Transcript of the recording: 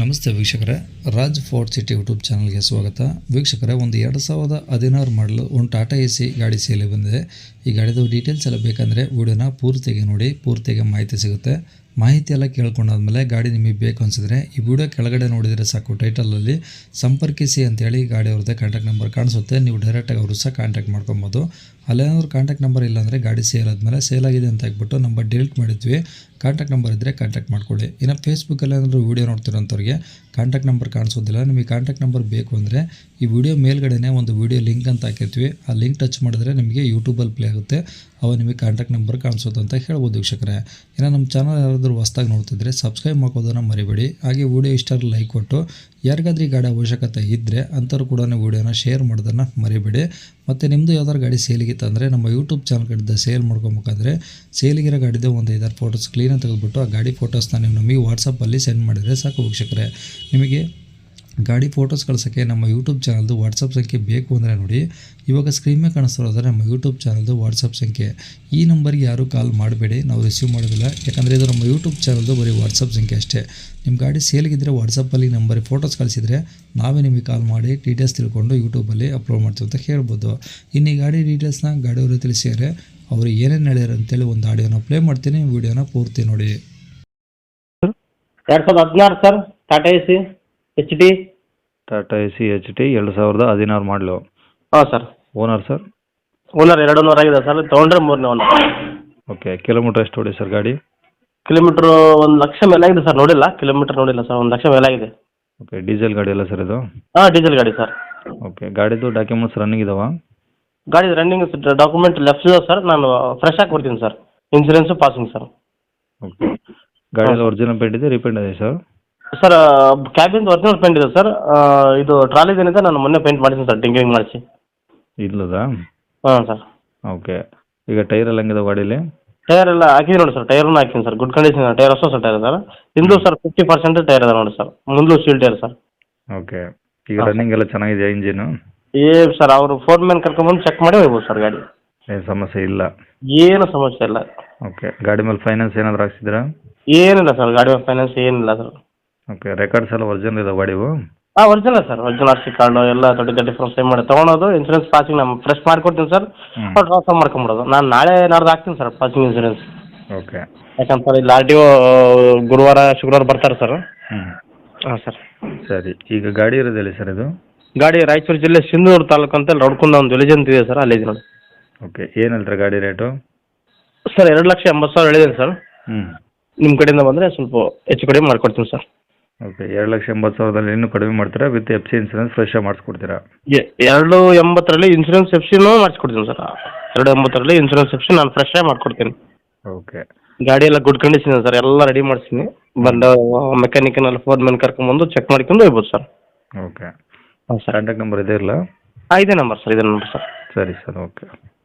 ನಮಸ್ತೆ ವೀಕ್ಷಕರೇ, Raj fort city YouTube ಚಾನಲ್ಗೆ ಸ್ವಾಗತ. ವೀಕ್ಷಕರೇ, ಒಂದು ಎರಡು ಸಾವಿರದ ಹದಿನಾರು ಮಾಡಲು ಒಂದು ಟಾಟಾ ಎ ಸಿ ಗಾಡಿ ಸೇಲಿ ಬಂದಿದೆ. ಈ ಗಾಡಿದು ಡೀಟೇಲ್ಸ್ ಎಲ್ಲ ಬೇಕಂದರೆ ವಿಡಿಯೋನ ಪೂರ್ತಿಗೆ ನೋಡಿ, ಪೂರ್ತಿಗೆ ಮಾಹಿತಿ ಸಿಗುತ್ತೆ. ಮಾಹಿತಿ ಎಲ್ಲ ಕೇಳ್ಕೊಂಡಾದ್ಮೇಲೆ ಗಾಡಿ ನಿಮಗೆ ಬೇಕು ಅನಿಸಿದ್ರೆ ಈ ವಿಡಿಯೋ ಕೆಳಗಡೆ ನೋಡಿದರೆ ಸಾಕು ಟೈಟಲಲ್ಲಿ ಸಂಪರ್ಕಿಸಿ ಅಂತೇಳಿ ಗಾಡಿ ಅವ್ರದ್ದೇ ಕಾಂಟ್ಯಾಕ್ಟ್ ನಂಬರ್ ಕಾಣಿಸುತ್ತೆ. ನೀವು ಡೈರೆಕ್ಟಾಗಿ ಅವರು ಸಹ ಕಾಂಟ್ಯಾಕ್ಟ್ ಮಾಡ್ಕೊಬೋದು. ಅಲ್ಲೇನಾದ್ರು ಕಾಂಟ್ಯಾಕ್ಟ್ ನಂಬರ್ ಇಲ್ಲ ಅಂದರೆ ಗಾಡಿ ಸೇಲ್ ಆದಮೇಲೆ ಸೇಲ್ ಆಗಿದೆ ಅಂತ ಹಾಕ್ಬಿಟ್ಟು ನಂಬರ್ ಡಿಲೀಟ್ ಮಾಡಿದ್ವಿ. ಕಾಂಟ್ಯಾಕ್ಟ್ ನಂಬರ್ ಇದ್ದರೆ ಕಾಂಟ್ಯಾಕ್ಟ್ ಮಾಡ್ಕೊಳ್ಳಿ. ಇನ್ನು ಫೇಸ್ಬುಕ್ಕಲ್ಲಿ ಏನಾದರೂ ವೀಡಿಯೋ ನೋಡ್ತಿರೋಂಥವ್ರಿಗೆ ಕಾಂಟ್ಯಾಕ್ಟ್ ನಂಬರ್ ಕಾಣಿಸೋದಿಲ್ಲ. ನಿಮಗೆ ಕಾಂಟ್ಯಾಕ್ಟ್ ನಂಬರ್ ಬೇಕು ಅಂದರೆ ಈ ವಿಡಿಯೋ ಮೇಲ್ಗಡೆನೇ ಒಂದು ವಿಡಿಯೋ ಲಿಂಕ್ ಅಂತ ಹಾಕಿರ್ತೀವಿ. ಆ ಲಿಂಕ್ ಟಚ್ ಮಾಡಿದ್ರೆ ನಿಮಗೆ ಯೂಟ್ಯೂಬಲ್ಲಿ ಪ್ಲೇ ಆಗುತ್ತೆ. ಅವ ನಿಮಗೆ ಕಾಂಟ್ಯಾಕ್ಟ್ ನಂಬರ್ ಕಾಣಿಸೋದು ಅಂತ ಹೇಳ್ಬೋದು ವೀಕ್ಷಕರೇ. ಇನ್ನು ನಮ್ಮ ಚಾನಲ್ ಯಾರಾದರೂ ಹೊಸ್ದಾಗಿ ನೋಡ್ತಿದ್ರೆ ಸಬ್ಸ್ಕ್ರೈಬ್ ಮಾಡೋದನ್ನು ಮರಿಬೇಡಿ. ಹಾಗೆ ವಿಡಿಯೋ ಇಷ್ಟ ಲೈಕ್ ಕೊಟ್ಟು, ಯಾರಿಗಾದ್ರೂ ಗಾಡಿ ಅವಶ್ಯಕತೆ ಇದ್ದರೆ ಅಂಥವ್ರು ಕೂಡ ವಿಡಿಯೋನ ಶೇರ್ ಮಾಡೋದನ್ನು ಮರಿಬೇಡಿ. ಮತ್ತು ನಿಮ್ಮದು ಯಾವ್ದಾದ್ರು ಗಾಡಿ ಸೇಲಿಗಿತ್ತಂದರೆ ನಮ್ಮ ಯೂಟ್ಯೂಬ್ ಚಾನಲ್ ಕಡೆದ ಸೇಲ್ ಮಾಡ್ಕೊಬೇಕಾದ್ರೆ ಸೇಲಿಗಿರೋ ಗಾಡಿದು ಒಂದು ಐದಾರು ಫೋಟೋಸ್ ಕ್ಲೀನಾಗಿ ತೆಗೆದುಬಿಟ್ಟು ಆ ಗಾಡಿ ಫೋಟೋಸ್ನ ನೀವು ನಮಗೆ ವಾಟ್ಸಪ್ಪಲ್ಲಿ ಸೆಂಡ್ ಮಾಡಿದರೆ ಸಾಕು ವೀಕ್ಷಕರೇ. ನಿಮಗೆ ಗಾಡಿ ಫೋಟೋಸ್ ಕಳ್ಸೋಕ್ಕೆ ನಮ್ಮ ಯೂಟ್ಯೂಬ್ ಚಾನಲ್ದು ವಾಟ್ಸಪ್ ಸಂಖ್ಯೆ ಬೇಕು ಅಂದರೆ ನೋಡಿ, ಇವಾಗ ಸ್ಕ್ರೀನ್ ಮೇಲೆ ಕಾಣಿಸ್ತಿರೋದ್ರೆ ನಮ್ಮ ಯೂಟ್ಯೂಬ್ ಚಾನಲ್ದು ವಾಟ್ಸಪ್ ಸಂಖ್ಯೆ. ಈ ನಂಬರ್ಗೆ ಯಾರೂ ಕಾಲ್ ಮಾಡಬೇಡಿ, ನಾವು ರಿಸೀವ್ ಮಾಡೋದಿಲ್ಲ ಯಾಕಂದರೆ ಇದು ನಮ್ಮ ಯೂಟ್ಯೂಬ್ ಚಾನಲ್ದು ಬರೀ ವಾಟ್ಸಪ್ ಸಂಖ್ಯೆ ಅಷ್ಟೇ. ನಿಮ್ಮ ಗಾಡಿ ಸೇಲ್ಗಿದ್ದರೆ ವಾಟ್ಸಪ್ಪಲ್ಲಿ ನಂಬರ್ ಫೋಟೋಸ್ ಕಳಿಸಿದರೆ ನಾವೇ ನಿಮಗೆ ಕಾಲ್ ಮಾಡಿ ಡೀಟೇಲ್ಸ್ ತಿಳ್ಕೊಂಡು ಯೂಟ್ಯೂಬಲ್ಲಿ ಅಪ್ಲೋಡ್ ಮಾಡ್ತೀವಿ ಅಂತ ಹೇಳ್ಬೋದು. ಇನ್ನು ಈ ಗಾಡಿ ಡೀಟೇಲ್ಸ್ನ ಗಾಡಿಯವರು ತಿಳಿಸಿದರೆ ಅವರು ಏನೇನು ಹೇಳ್ಯಾರ ಅಂತೇಳಿ ಒಂದು ಆಡಿಯೋನ ಪ್ಲೇ ಮಾಡ್ತೀನಿ ವಿಡಿಯೋನ ಪೂರ್ತಿ ನೋಡಿ. ಎರಡು ಸಾವಿರದ ಹದಿನಾರು, sir. Tata A C H D Tata A C H T ಎರಡು ಸಾವಿರದ ಹದಿನಾರು ಮಾಡಲು ಹಾಂ ಸರ್ ಓನರ್ ಸರ್ ಓನರ್ ಎರಡು ನೂರು ಆಗಿದೆ ಸರ್ ತೊಗೊಂಡ್ರೆ ಮೂರನೇ ಓನರ್ ಓಕೆ ಕಿಲೋಮೀಟರ್ ಎಷ್ಟು ಹೊಡಿ ಸರ್ ಗಾಡಿ? ಕಿಲೋಮೀಟ್ರು ಒಂದು ಲಕ್ಷ ಮೇಲಾಗಿದೆ ಸರ್ ನೋಡಿಲ್ಲ ಕಿಲೋಮೀಟ್ರ್ ನೋಡಿಲ್ಲ ಸರ್ ಒಂದು ಲಕ್ಷ ಮೇಲಾಗಿದೆ. ಓಕೆ ಡೀಸೆಲ್ ಗಾಡಿ ಅಲ್ಲ ಸರ್ ಇದು? ಹಾಂ ಡೀಸೆಲ್ ಗಾಡಿ ಸರ್ ಓಕೆ ಗಾಡಿದು ಡಾಕ್ಯುಮೆಂಟ್ಸ್ ರನ್ನಿಂಗ್ ಇದಾವ? ಗಾಡಿ ರನ್ನಿಂಗ್ ಡಾಕ್ಯುಮೆಂಟ್ ಲೆಫ್ಟ್ ಇದೆ ಸರ್ ನಾನು ಫ್ರೆಶ್ ಆಗಿ ಕೊಡ್ತೀನಿ sir insurance passing sir okay ಗಾಡಿಯಲ್ಲಿ ಒರಿಜಿನಲ್ ಪೇಂಟ್ ಇದೆ ರೀಪೇಂಟ್ ಇದೆ sir sir cabin original paint ಇದೆ ಸರ್. ಇದು ಟ್ರಾಲಿದ್ ಏನಿದೆ ನಾನು ಮೊನ್ನೆ ಪೇಂಟ್ ಮಾಡಿದ್ದೀನಿ ಸರ್ ಟಿಂಕರಿಂಗ್ ಮಾಡಿಸಿ. ಇಲ್ಲದಾ? ಹಾಂ ಸರ್. ಓಕೆ. ಈಗ ಟೈರ್ ಎಲ್ಲ ಹೆಂಗಿದೆ ಗಾಡೀಲಿ? ಟೈರ್ ಎಲ್ಲ ಹಾಕಿದ್ದೀನಿ ನೋಡಿ ಸರ್ ಟೈರ್ನು ಹಾಕಿದ್ದೀನಿ ಸರ್. ಗುಡ್ ಕಂಡೀಷನ್ ಟೈರ್ ಹೊಸ ಸರ್ ಟೈರ್ ಸರ್. ಹಿಂದೂ ಸರ್ ಫಿಫ್ಟಿ ಪರ್ಸೆಂಟ್ ಟೈರ್ ಇದೆ ನೋಡಿ ಸರ್. ಮುಂದೂ ಸೀಲ್ ಟೈರ್ ಸರ್. ಓಕೆ. ಈಗ ರನ್ನಿಂಗ್ ಎಲ್ಲ ಚೆನ್ನಾಗಿದೆಯಾ ಇಂಜಿನು ಏ ಸರ್ ಅವರು ಫೋರ್ ಮ್ಯಾನ್ ಕರ್ಕೊಂಡ್ಬಂದು ಚೆಕ್ ಮಾಡಿ ಹೋಗ್ಬೋದು ಸರ್ ಗಾಡಿ. ಏನು ಸಮಸ್ಯೆ ಇಲ್ಲ. ಏನು ಸಮಸ್ಯೆ ಇಲ್ಲ. ಓಕೆ. ಗಾಡಿ ಮೇಲೆ ಫೈನಾನ್ಸ್ ಏನಾದರೂ ಹಾಕ್ಸಿದ್ರಾ ಏನಿಲ್ಲ ಸರ್ ಗಾಡಿ ಮೇಲೆ ಫೈನಾನ್ಸ್ ಏನಿಲ್ಲ ಸರ್. ಓಕೆ ರೆಕಾರ್ಡ್ಸ್ ಎಲ್ಲ ಒರಿಜಿನಲ್ ಇದೆ ಗಾಡಿವು ಹಾಂ original sir original R C card ಎಲ್ಲ ತರ್ಟಿ ತರ್ಟಿ ಫೋರ್ ಸೇಮ್ ಮಾಡಿ ತೊಗೊಳೋದು ಇನ್ಸೂರೆನ್ಸ್ ಪಾಸಿಂಗ್ ನಮ್ಮ ಫ್ರೆಶ್ ಮಾಡಿಕೊಡ್ತೀನಿ ಸರ್. ಟ್ರಾನ್ಸ್ಫರ್ ಮಾಡ್ಕೊಂಬಿಡೋದು. ನಾನು ನಾಳೆ ನಾಡ್ದು ಹಾಕ್ತೀನಿ ಸರ್ ಪಾಸಿಂಗ್ ಇನ್ಸೂರೆನ್ಸ್ ಓಕೆ ಯಾಕಂತ ಇಲ್ಲಿ ಆರ್ ಟಿ ಒ ಗುರುವಾರ ಶುಕ್ರವಾರ ಬರ್ತಾರೆ ಸರ್. ಹ್ಞೂ ಹಾಂ ಸರ್. ಸರಿ ಈಗ ಗಾಡಿ ಇರೋದು ಎಲ್ಲಿ ಸರ್ ಇದು? ಗಾಡಿ ರಾಯಚೂರು ಜಿಲ್ಲೆ ಸಿಂಧೂರು ತಾಲೂಕು ಅಂತ ರೌಡ್ಕುಂದ ಒಂದು ವಿಲೇಜ್ ಅಂತ ಇದೆ ಸರ್ ಅಲ್ಲಿದೆ ನೋಡಿ. ಓಕೆ ಏನು ಹೇಳ್ತಾರೆ ಗಾಡಿ ರೇಟು? ಸರ್ ಎರಡು ಲಕ್ಷ ಎಂಬತ್ತು ಸಾವಿರ ಹೇಳಿದ್ದೀನಿ ಸರ್. ಹ್ಞೂ ನಿಮ್ಮ ಕಡೆಯಿಂದ ಬಂದರೆ ಸ್ವಲ್ಪ ಹೆಚ್ಚು ಕಡಿಮೆ ಮಾಡ್ಕೊಡ್ತೀನಿ ಸರ್. ಓಕೆ ಎರಡು ಲಕ್ಷ ಎಂಬತ್ತು ಸಾವಿರದಲ್ಲಿ ಇನ್ನೂ ಕಡಿಮೆ ಮಾಡ್ತೀರಾ? With F C insurance fresh ಮಾಡಿಸ್ಕೊಡ್ತೀರಾ? ಎ- ಎರಡು ಎಂಬತ್ತರಲ್ಲಿ ಇನ್ಸೂರೆನ್ಸ್ ಎಫ್ಸಿನೂ ಮಾಡಿಸ್ಕೊಡ್ತೀನಿ ಸರ್. ಎರಡು ಎಂಬತ್ತರಲ್ಲಿ ಇನ್ಸೂರೆನ್ಸ್ ಎಫ್ಸಿ ನಾನು ಫ್ರೆಶ್ ಆಗಿ ಮಾಡ್ಕೊಡ್ತೀನಿ. ಓಕೆ. ಗಾಡಿ ಎಲ್ಲ ಗುಡ್ ಕಂಡೀಷನ್ ಇದೆ ಸರ್. ಎಲ್ಲ ರೆಡಿ ಮಾಡಿಸ್ತೀನಿ. ಬಂದು ಮೆಕ್ಯಾನಿಕನೆಲ್ಲ ಫೋನ್ ಮೇಲೆ ಕರ್ಕೊಂಬಂದು ಚೆಕ್ ಮಾಡ್ಕೊಂಡು ಹೋಗ್ಬೋದು ಸರ್. ಓಕೆ. ಹಾಂ ಸರ್. ಕಾಂಟ್ಯಾಕ್ಟ್ ನಂಬರ್ ಇದೇ ಇಲ್ಲ ಇದೇ ನಂಬರ್ ಸರ್ ಇದೇ ನಂಬರ್ ಸರ್. ಸರಿ ಸರ್ ಓಕೆ.